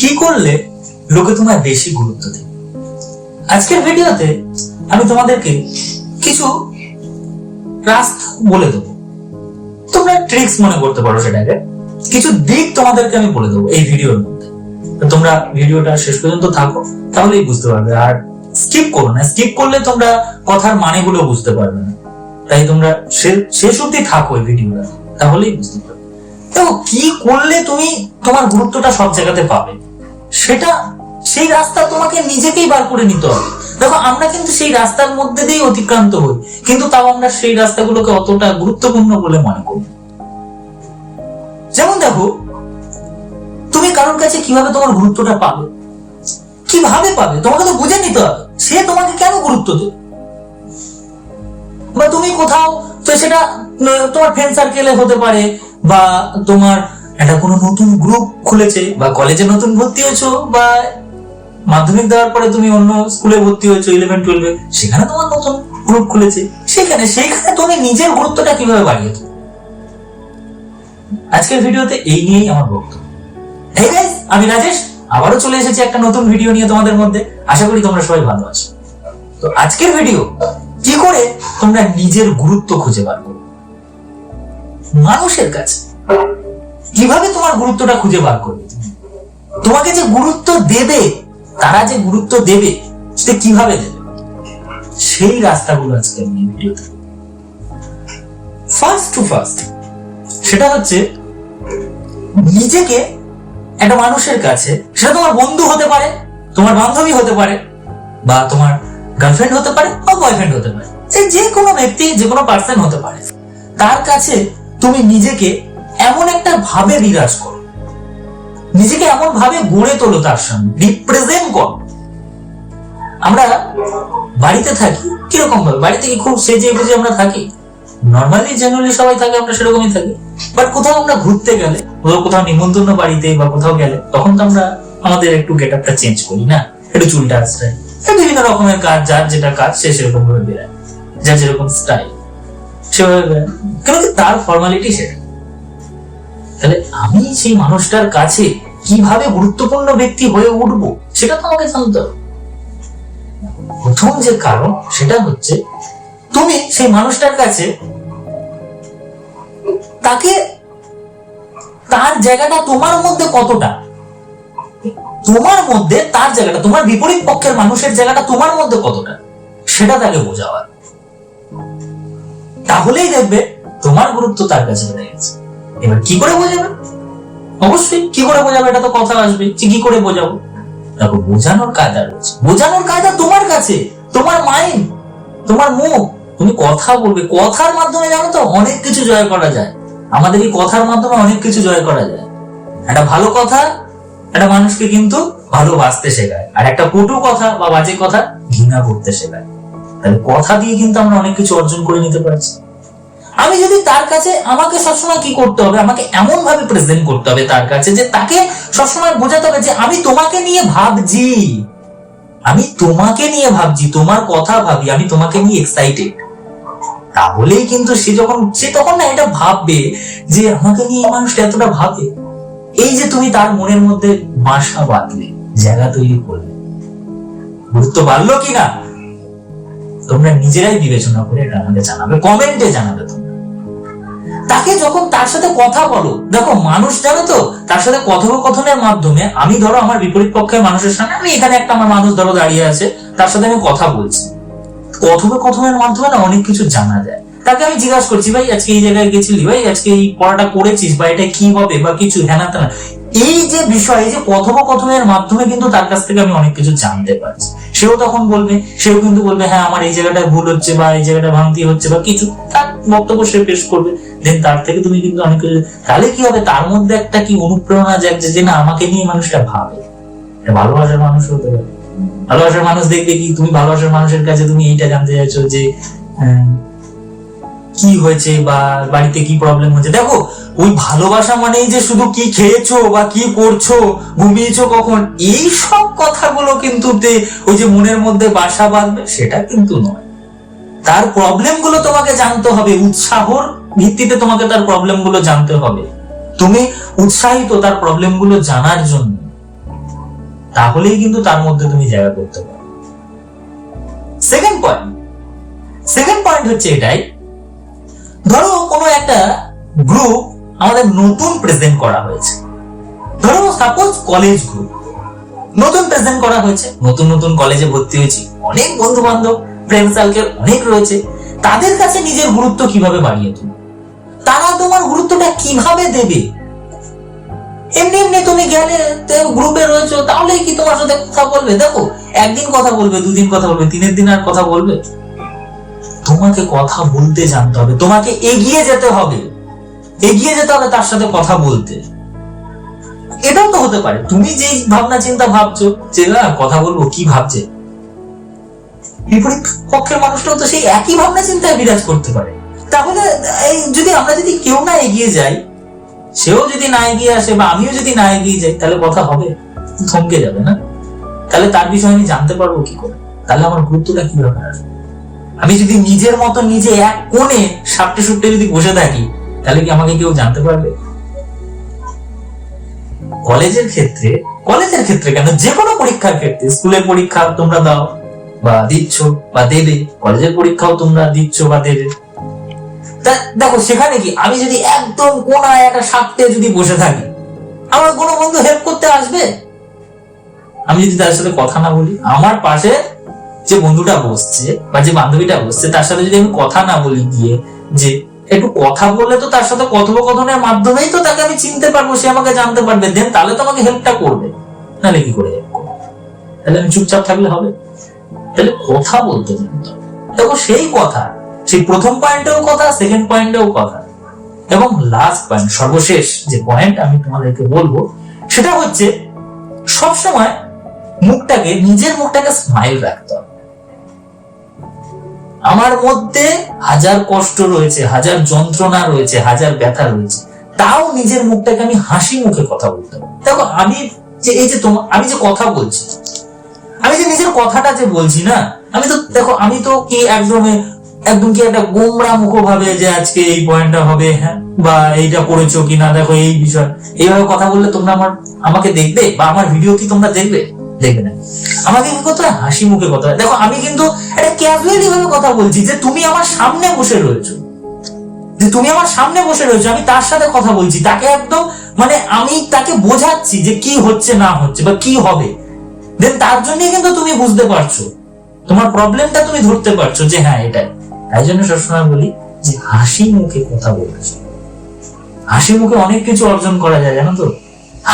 কি করলে লোকে তোমায় বেশি গুরুত্ব দেবে আজকের ভিডিওতে আমি তোমাদেরকে কিছু রাস্তা বলে দেবো। তোমরা ট্রিক্স মনে করতে পারো সেটাকে। কিছু দিক তোমাদেরকে আমি বলে দেবো এই ভিডিওর মধ্যে। তোমরা ভিডিওটা শেষ পর্যন্ত থাকো, তাহলেই বুঝতে পারবে। আর স্কিপ করো না। স্কিপ করলে তোমরা কথার মানেগুলো বুঝতে পারবে না। তাই তোমরা শেষ অব্দি থাকো এই ভিডিওটা, তাহলেই বুঝতে পারবে। দেখো কি করলে তুমি তোমার গুরুত্বটা সব জায়গাতে পাবে? সেটা সেই রাস্তা তোমাকে নিজেকেই বার করে নিতে হবে। দেখো, আমরা কিন্তু সেই রাস্তার মধ্যে দিয়েই অতিক্রান্ত হই, কিন্তু তাও আমরা সেই রাস্তাগুলোকে অতটা গুরুত্বপূর্ণ বলে মনে করি। যেমন দেখো, তুমি কারোর কাছে কীভাবে তোমার গুরুত্বটা পাবে? কীভাবে পাবে? তোমাকে তো বুঝে নিতে হবে, সে তোমাকে কেন গুরুত্ব দেবে? বা তুমি কোথাও, তো সেটা, তোমার ফ্রেন্ড সার্কেলে হতে পারে, বা তোমার একটা কোনো নতুন গ্রুপ খুলেছে বা কলেজে নতুন ভর্তি হয়েছো বা মাধ্যমিক দেওয়ার পরে তুমি অন্য স্কুলে ভর্তি হয়েছো ইলেভেন টুয়েলভে সেখানে তোমার নতুন গ্রুপ খুলেছে। সেখানে সেইখানে তুমি নিজের গুরুত্বটা কীভাবে বাড়িয়ে আজকের ভিডিওতে এই নিয়েই আমার বক্তব্য। আমি রাজেশ। আবারও চলে এসেছি একটা নতুন ভিডিও নিয়ে তোমাদের মধ্যে। আশা করি তোমরা সবাই ভালো আছো। তো আজকের ভিডিও কি করে তোমরা নিজের গুরুত্ব খুঁজে বার করো মানুষের কাছে। কীভাবে তোমার গুরুত্বটা খুঁজে বার করবে? তোমাকে যে গুরুত্ব দেবে, তারা যে গুরুত্ব দেবে, সেটা কীভাবে দেবে? সেই রাস্তাগুলো আজকে আমি ভিডিওতে ফার্স্ট টু ফার্স্ট সেটা হচ্ছে নিজেকে একটা মানুষের কাছে, সেটা তোমার বন্ধু হতে পারে, তোমার বান্ধবী হতে পারে, বা তোমার গার্লফ্রেন্ড হতে পারে, বা বয়ফ্রেন্ড হতে পারে। সে যে কোনো ব্যক্তি, যে কোনো পার্সন হতে পারে। তার কাছে তুমি নিজেকে এমন একটা ভাবে বিরাজ করো। নিজেকে এমন ভাবে গড়ে তোলো তার সামনে। রিপ্রেজেন্ট করো। আমরা বাড়িতে থাকি, কীরকম ভাবে? বাড়িতে কি খুব সেজে বুঝে আমরা থাকি? নর্মালি জেনারেলি সবাই থাকে, আমরা সেরকমই থাকি। বাট কোথাও আমরা ঘুরতে গেলে, কোথাও নিমন্ত্রণ বাড়িতে বা কোথাও গেলে, তখন তো আমরা আমাদের একটু গেট আপটা চেঞ্জ করি, না? একটু চুলটা আশ্রয় বিভিন্ন রকমের কাজ, যার যেটা কাজ, সে সেরকম ভাবে বেড়ায়। যার যেরকম স্টাইল সেভাবে কেন তার ফর্মালিটি সেটা? তাহলে আমি সেই মানুষটার কাছে কীভাবে গুরুত্বপূর্ণ ব্যক্তি হয়ে উঠবো, সেটা তো আমাকে জানতে হবে। প্রথম যে কারণ, সেটা হচ্ছে তুমি সেই মানুষটার কাছে তাকে তার জায়গাটা তোমার মধ্যে কতটা? তোমার মধ্যে তার জায়গাটা, তোমার বিপরীত পক্ষের মানুষের জায়গাটা তোমার মধ্যে কতটা? সেটা তাকে বোঝাবার তাহলেই দেখবে তোমার গুরুত্ব তার কাছে বেড়ে গেছে। এবার কি করে বোঝাবে? অবশ্যই কি করে বোঝাবে? এটা তো কথা আসবে। কি করে বোঝাবো? দেখো, বোঝানোর কায়দা রয়েছে। বোঝানোর কায়দা তোমার কাছে, তোমার মাইন্ড তোমার মুখ। তুমি কথা বলবে। কথার মাধ্যমে জানো তো, অনেক কিছু জয় করা যায়। আমাদের এই কথার মাধ্যমে অনেক কিছু জয় করা যায়। একটা ভালো কথা, একটা মানুষকে কিন্তু ভালোবাসতে শেখায়। আর একটা কটু কথা বা বাজে কথা ঘৃণা করতে শেখায়। তাহলে কথা দিয়ে কিন্তু আমরা অনেক কিছু অর্জন করে নিতে পারছি। আমি যদি তার কাছে, আমাকে সবসময় কি করতে হবে? আমাকে এমন ভাবে প্রেজেন্ট করতে হবে তার কাছে যে তাকে সবসময় বোঝাতে হবে যে আমি তোমাকে নিয়ে ভাবছি। আমি তোমাকে নিয়ে ভাবছি, তোমার কথা ভাবি, আমি তোমাকে নিয়ে এক্সাইটেড তাহলেই কিন্তু সে যখন, সে তখন না এটা ভাববে যে আমাকে নিয়ে এই মানুষটা এতটা ভাবে। এই যে তুমি তার মনের মধ্যে বাসা বাঁধলে, জায়গা তৈরি করলে। গুরুত্ব বাড়লো কিনা? তোমরা নিজেরাই বিবেচনা করে এটা আমাকে জানাবে, কমেন্টে জানাবে তোমরা। তাকে যখন তার সাথে কথা বলো, দেখো মানুষ জানো তো, তার সাথে কথোপকথনের মাধ্যমে আমি ধরো আমার বিপরীত পক্ষের মানুষের সামনে আমি এখানে একটা আমার মানুষ ধরো দাঁড়িয়ে আছে, তার সাথে আমি কথা বলছি। কথোপকথনের মাধ্যমে না অনেক কিছু জানা যায়। তাকে আমি জিজ্ঞাসা করছি, ভাই, আজকে এই জায়গায় গেছিলি? ভাই, আজকে এই পড়াটা করেছিস? বা এটা কি হবে? বা কিছু? হ্যানা তেনা এই যে বিষয় যে কথোপকথনের মাধ্যমে কিন্তু তার কাছ থেকে আমি অনেক কিছু জানতে পারছি। সেও তখন বলবে, সেও কিন্তু বলবে হ্যাঁ আমার এই জায়গাটায় ভুল হচ্ছে বা এই জায়গাটা ভাঙতি হচ্ছে বা কিছু। তার বক্তব্য সে পেশ করবে। দেন তার থেকে তুমি কিন্তু অনেক তাহলে কি হবে? তার মধ্যে একটা কি অনুপ্রেরণা জাগছে যে না, আমাকে নিয়ে মানুষটা ভাবে। ভালোবাসার মানুষ হতে পারে। ভালোবাসার মানুষ দেখবে কি? তুমি ভালোবাসার মানুষের কাছে তুমি এইটা জানতে চাইছো যে কি হয়েছে বা বাড়িতে কি প্রবলেম হচ্ছে? দেখো, ওই ভালোবাসা মানেই যে শুধু কি খেয়েছো বা কি করছ, ঘুমিয়েছো কখন, এই সব কথাগুলো কিন্তু ওই যে মনের মধ্যে বাসা বাঁধবে, সেটা কিন্তু নয়। তার প্রবলেমগুলো তোমাকে জানতে হবে। উৎসাহর ভিত্তিতে তোমাকে তার প্রবলেমগুলো জানতে হবে। তুমি উৎসাহিত তার প্রবলেমগুলো জানার জন্য। তাহলেই কিন্তু তার মধ্যে তুমি জায়গা করতে পারো। সেকেন্ড পয়েন্ট সেকেন্ড পয়েন্ট হচ্ছে এটাই। ধরো কোনো একটা গ্রুপ আমাদের নতুন প্রেজেন্ট করা হয়েছে। ধরো সাপোজ কলেজ গ্রুপ নতুন প্রেজেন্ট করা হয়েছে। নতুন নতুন কলেজে ভর্তি হয়েছি। অনেক বন্ধু বান্ধব ফ্রেন্ড সার্কেল অনেক রয়েছে, তাদের কাছে নিজের গুরুত্ব কীভাবে বাড়িয়ে তুলবে? তারা তোমার গুরুত্বটা কীভাবে দেবে? এমনি এমনি তুমি গেলে গ্রুপে রয়েছো তাহলে কি তোমার সাথে কথা বলবে? দেখো, একদিন কথা বলবে, দুদিন কথা বলবে, তিনের দিন আর কথা বলবে? তোমাকে কথা বলতে জানতে হবে, তোমাকে এগিয়ে যেতে হবে। এগিয়ে যেতে হবে তার সাথে কথা বলতে। এটাও তো হতে পারে, তুমি যেই ভাবনা চিন্তা ভাবছ, যে না, কথা বলব, কি ভাবছে? বিপরীত পক্ষের মানুষটাও তো সেই একই ভাবনা চিন্তায় বিরাজ করতে পারে। তাহলে, এই যদি আমরা যদি কেউ না এগিয়ে যাই, সেও যদি না এগিয়ে আসে বা আমিও যদি না এগিয়ে যাই, তাহলে কথা হবে, থমকে যাবে না। তাহলে তার বিষয়ে আমি জানতে পারব কি করে? তাহলে আমার গুরুত্বটা কীভাবে আসবে? আমি যদি নিজের মতো নিজে এক কোণে সাপটে সুপটে যদি বসে থাকি, তাহলে কি আমাকে কেউ জানতে পারবে? কলেজের ক্ষেত্রে কলেজের ক্ষেত্রে কেন? যে কোনো পরীক্ষার ক্ষেত্রে, স্কুলের পরীক্ষা তোমরা দাও বা দিচ্ছ বা দেবে, কলেজের পরীক্ষাও তোমরা দিচ্ছ বা দেবে। দেখো, সেখানে কি? আমি যদি একদম কোনায় একটা সাপটে যদি বসে থাকি, আমার কোনো বন্ধু হেল্প করতে আসবে? আমি যদি তার সাথে কথা না বলি, আমার পাশে যে বন্ধুটা বসছে বা যে বান্ধবীটা বসছে, তার সাথে যদি আমি কথা না বলি গিয়ে, যে একটু কথা বলে তো তার সাথে কথোপকথনের মাধ্যমেই তো তাকে আমি চিনতে পারব, সে আমাকে জানতে পারবে দেন তাহলে তো আমাকে হেল্পটা করবে। নাহলে কি করে হেল্প করবে? তাহলে আমি চুপচাপ থাকলে হবে? তাহলে কথা বলতে জানতে দেখো সেই কথা, সেই প্রথম পয়েন্টেও কথা সেকেন্ড পয়েন্টেও কথা। এবং লাস্ট পয়েন্ট সর্বশেষ যে পয়েন্ট আমি তোমাদেরকে বলব, সেটা হচ্ছে সবসময় মুখটাকে, নিজের মুখটাকে স্মাইল রাখতে হবে। আমার মধ্যে হাজার কষ্ট রয়েছে, হাজার যন্ত্রণা রয়েছে, হাজার ব্যথা রয়েছে, তাও নিজের মুখটাকে আমি হাসি মুখে কথা বলতে দেখো আমি যে, এই যে তোমার আমি যে কথা বলছি আমি যে নিজের কথাটা যে বলছি না, আমি তো, দেখো, আমি তো কি একদম একদম কি একটা গোমরা মুখ ভাবে যে আজকে এই পয়েন্টটা হবে হ্যাঁ? বা এইটা করেছ কিনা, দেখো, এই বিষয়। এইভাবে কথা বললে তোমরা আমার, আমাকে দেখবে? বা আমার ভিডিও কি তোমরা দেখবে? দেখবে না। আমাকে কি করতে হাসি মুখে কথা দেখো, আমি কিন্তু একটা ক্যাজুয়ালি ভাবে কথা বলছি যে তুমি আমার সামনে বসে রয়েছো। যে তুমি আমার সামনে বসে রয়েছো, আমি তার সাথে কথা বলছি। তাকে একদম মানে আমি তাকে বোঝাচ্ছি যে কি হচ্ছে, না হচ্ছে, বা কি হবে। দেন তার জন্যই কিন্তু তুমি বুঝতে পারছ। তোমার প্রবলেমটা তুমি ধরতে পারছ যে হ্যাঁ এটাই। তাই জন্য সবসময় বলি যে হাসি মুখে কথা বলছো হাসি মুখে অনেক কিছু অর্জন করা যায়, জানো তো?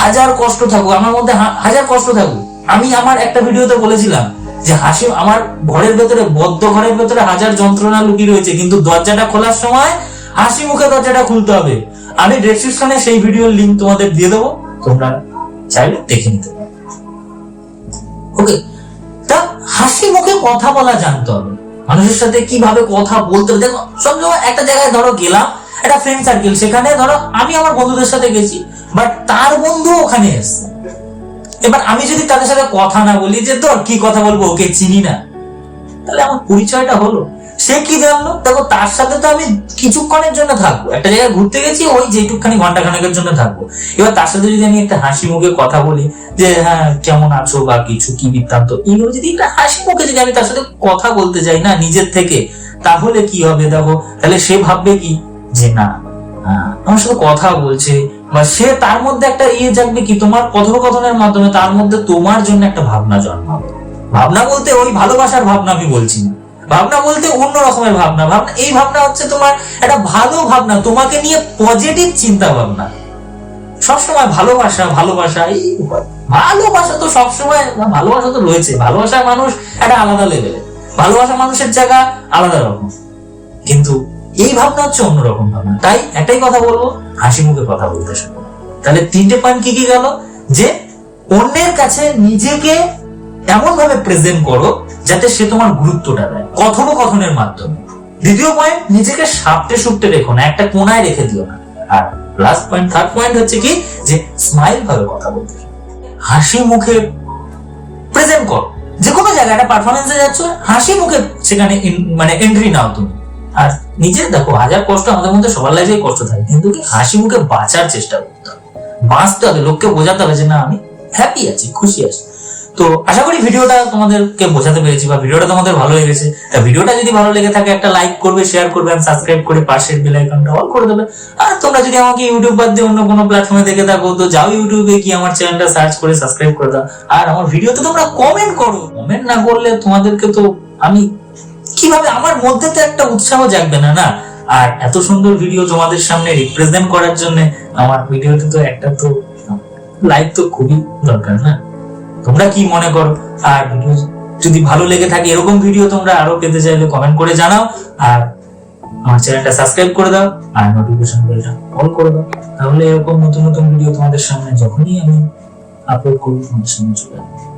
হাজার কষ্ট থাকুক, আমার মধ্যে হাজার কষ্ট থাকুক। আমি আমার একটা ভিডিওতে বলেছিলাম যে হাসি আমার ঘরের ভেতরে, বদ্ধ ঘরের ভেতরে হাজার যন্ত্রণা লুকিয়ে রয়েছে, কিন্তু দরজাটা খোলার সময় হাসি মুখে দরজাটা খুলতে হবে। আমি ডেসক্রিপশনে সেই ভিডিওর লিংক তোমাদের দিয়ে দেবো। তোমরা চাইলে দেখে নিতে ওকে তা হাসি মুখে কথা বলা জানতে হবে। মানুষের সাথে কীভাবে কথা বলতে হবে? দেখো, সব একটা জায়গায় ধরো গেলাম, একটা ফ্রেন্ড সার্কেল সেখানে ধরো আমি আমার বন্ধুদের সাথে গেছি বাট তার বন্ধু ওখানে এসছে। এবার আমি যদি তাদের সাথে কথা না বলি, যে তোর কি কথা বলব, ওকে চিনি না, তাহলে আমার পরিচয়টা হলো। সে কি জানলো? দেখো তার সাথে তো আমি কিছুক্ষণের জন্য থাকব। একটা জায়গায় ঘুরতে গেছি ওই যেটুকখানি ঘণ্টা খানেকের জন্য থাকব। এবার তার সাথে যদি আমি একটা হাসি মুখে কথা বলি যে হ্যাঁ কেমন আছো বা কিছু কি বৃত্তান্ত এইভাবে যদি একটা হাসি মুখে যদি আমি তার সাথে কথা বলতে যাই না নিজের থেকে তাহলে কি হবে দেখো? তাহলে সে ভাববে কি? যে না আহ, আমার সাথে কথা বলছে বা সে তার মধ্যে একটা ইয়ে জাগবে কি? তোমার কথোপকথনের মাধ্যমে তার মধ্যে তোমার জন্য একটা ভাবনা জন্মাবে। ভাবনা বলতে ওই ভালোবাসার ভাবনা আমি বলছি না। ভাবনা বলতে অন্য রকমের ভাবনা। ভাবনা এই ভাবনা হচ্ছে তোমার একটা ভালো ভাবনা, তোমাকে নিয়ে পজিটিভ চিন্তা ভাবনা সবসময় ভালোবাসা ভালোবাসা, এই ভালোবাসা তো সবসময় ভালোবাসা তো রয়েছে। ভালোবাসার মানুষ একটা আলাদা লেভেলে ভালোবাসা মানুষের জায়গা আলাদা রকম। কিন্তু এই ভাবনা হচ্ছে অন্যরকম ভাবনা। তাই একটাই কথা বলব, হাসি মুখে কথা বলতে শেখো তাহলে তিনটে পয়েন্ট কি কি গেল? যে অন্যের কাছে নিজেকে এমন ভাবে প্রেজেন্ট করো যাতে সে তোমার গুরুত্বটা দেয়। কথোপকথনের মাধ্যমে। দ্বিতীয় পয়েন্ট নিজেকে সাপটে সুপটে রেখো না, একটা কোনায় রেখে দিও না। আর লাস্ট পয়েন্ট থার্ড পয়েন্ট হচ্ছে কি? যে স্মাইল ভাবে কথা বলতে। হাসি মুখে প্রেজেন্ট করো। যে কোনো জায়গায় একটা পারফরমেন্সে যাচ্ছ, হাসি মুখে সেখানে মানে এন্ট্রি নাও তুমি। আর নিজে দেখো, হাজার কষ্ট আমাদের মধ্যে সবার লাইফেই কষ্ট থাকে। কিন্তু কি? হাসি মুখে বাঁচার চেষ্টা করতে হবে। বাঁচতে হবে, লোককে বোঝাতে হবে যে না, আমি হ্যাপি আছি, খুশি আছি। তো আশা করি ভিডিওটা তোমাদেরকে বোঝাতে পেরেছি বা ভিডিওটা তোমাদের ভালো লেগেছে। তা ভিডিওটা যদি ভালো লেগে থাকে, একটা লাইক করবে শেয়ার করবে আর সাবস্ক্রাইব করে পাশের বেল আইকনটা অল করে দেবে। আর তোমরা যদি আমাকে ইউটিউব বাদ দিয়ে অন্য কোনো প্ল্যাটফর্মে দেখে থাকো, তো যাও ইউটিউবে কি আমার চ্যানেলটা সার্চ করে সাবস্ক্রাইব করে দাও। আর আমার ভিডিওতে তোমরা কমেন্ট করো। কমেন্ট না করলে তোমাদেরকে তো আমি কীভাবে আমার মধ্যে তো একটা উৎসাহ জাগবে না না? আর এত সুন্দর ভিডিও তোমাদের সামনে রিপ্রেজেন্ট করার জন্য আমার ভিডিওতে তো একটা তো লাইক তো খুবই দরকার, না? তোমরা কি মনে করো? আর যদি ভালো লেগে থাকে এরকম ভিডিও তোমরা আরও পেতে চাইলে কমেন্ট করে জানাও। আর আমার চ্যানেলটা সাবস্ক্রাইব করে দাও আর নোটিফিকেশন বেলটা অন করে দাও। তাহলে এরকম নতুন নতুন ভিডিও তোমাদের সামনে যখনই আমি আপলোড করব তোমাদের সামনে চলে আসবে।